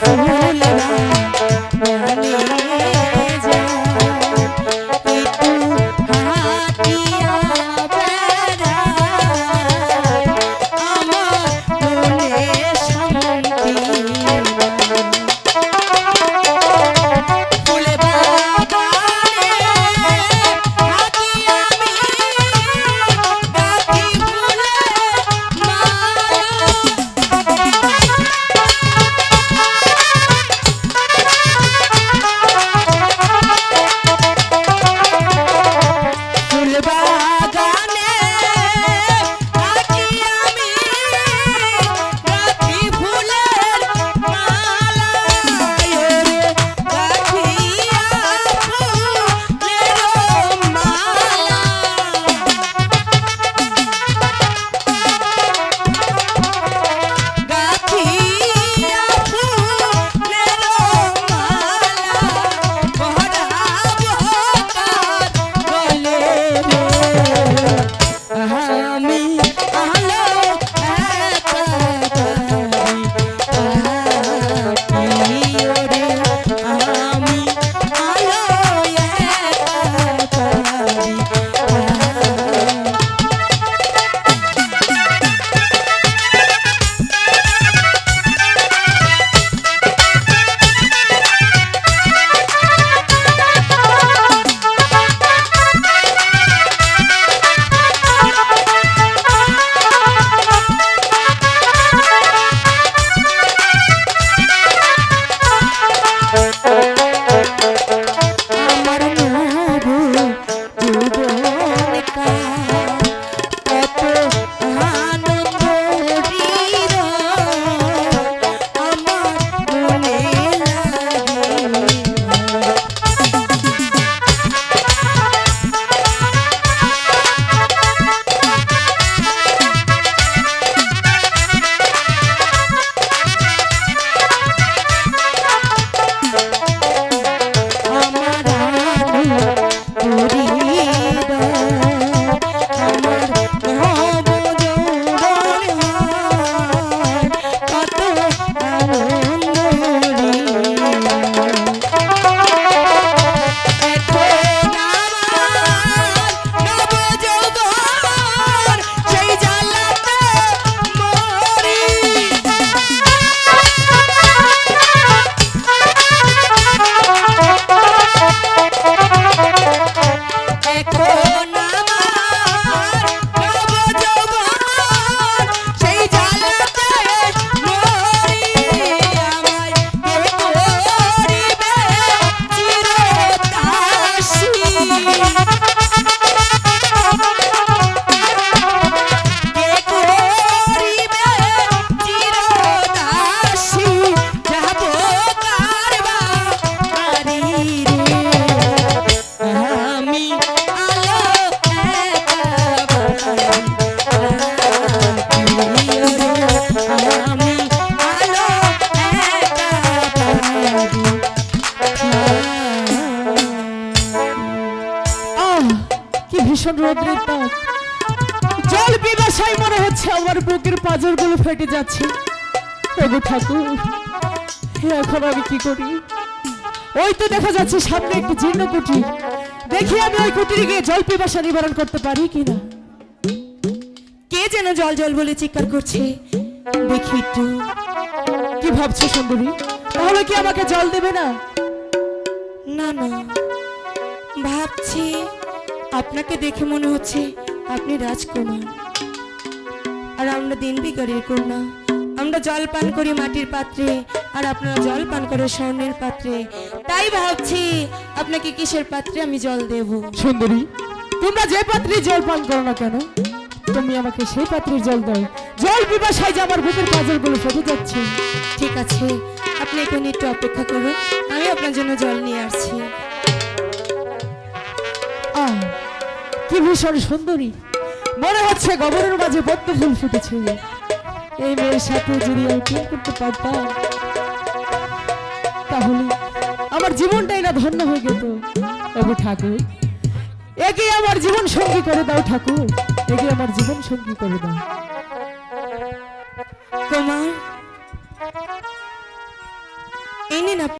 ভুলনা ভীষণ রোদ্রের তাপ জল পিপাসায় মনে হচ্ছে আমার বুকের পাঁজরগুলো ফেটে যাচ্ছে। প্রভু ঠাকুর এখন আমি কি করি? ওই তো দেখা যাচ্ছে সামনে একটি জীর্ণ কুটির। দেখি আমি ওই কুটিরে গিয়ে জল পিপাসা নিবারণ করতে পারি কিনা। কে যেন জল জল বলে চিৎকার করছে। দেখি একটু। কি ভাবছ সুন্দরী? তাহলে কি আমাকে জল দেবে না? না না। ভাবছি আপনাকে দেখে মনে হচ্ছে আপনি রাজকুমার। আর আমরা দিন বিকারের কন্যা। আমরা জল পান করি মাটির পাত্রে আর আপনারা জল পান করে স্বর্ণের পাত্রে। তাই ভাবছি আপনাকে কিসের পাত্রে আমি জল দেব? সুন্দরী তোমরা যে পাত্রে জল পান করো না কেন? তুমি আমাকে সেই পাত্রের জল দাও। জল পিপাসায় যে আমার বুকের পাঁজরগুলো ফেটে যাচ্ছে। ঠিক আছে আপনি এখানে একটু অপেক্ষা করুন। আমি আপনার জন্য জল নিয়ে আসছি। কি ভীষণ সুন্দরী। মনে হচ্ছে গবরের মাঝে পদ্ম ফুল ফুটেছে। এই মেয়ের সাথে যদি আমি প্রেম করতে পারতাম, তাহলে আমার জীবনটাই না ধন্য হয়ে যেত। ওগো ঠাকুর একে আমার জীবন সঙ্গী করে দাও ঠাকুর একে আমার জীবন সঙ্গী করে দাও। তোমার, এই নিন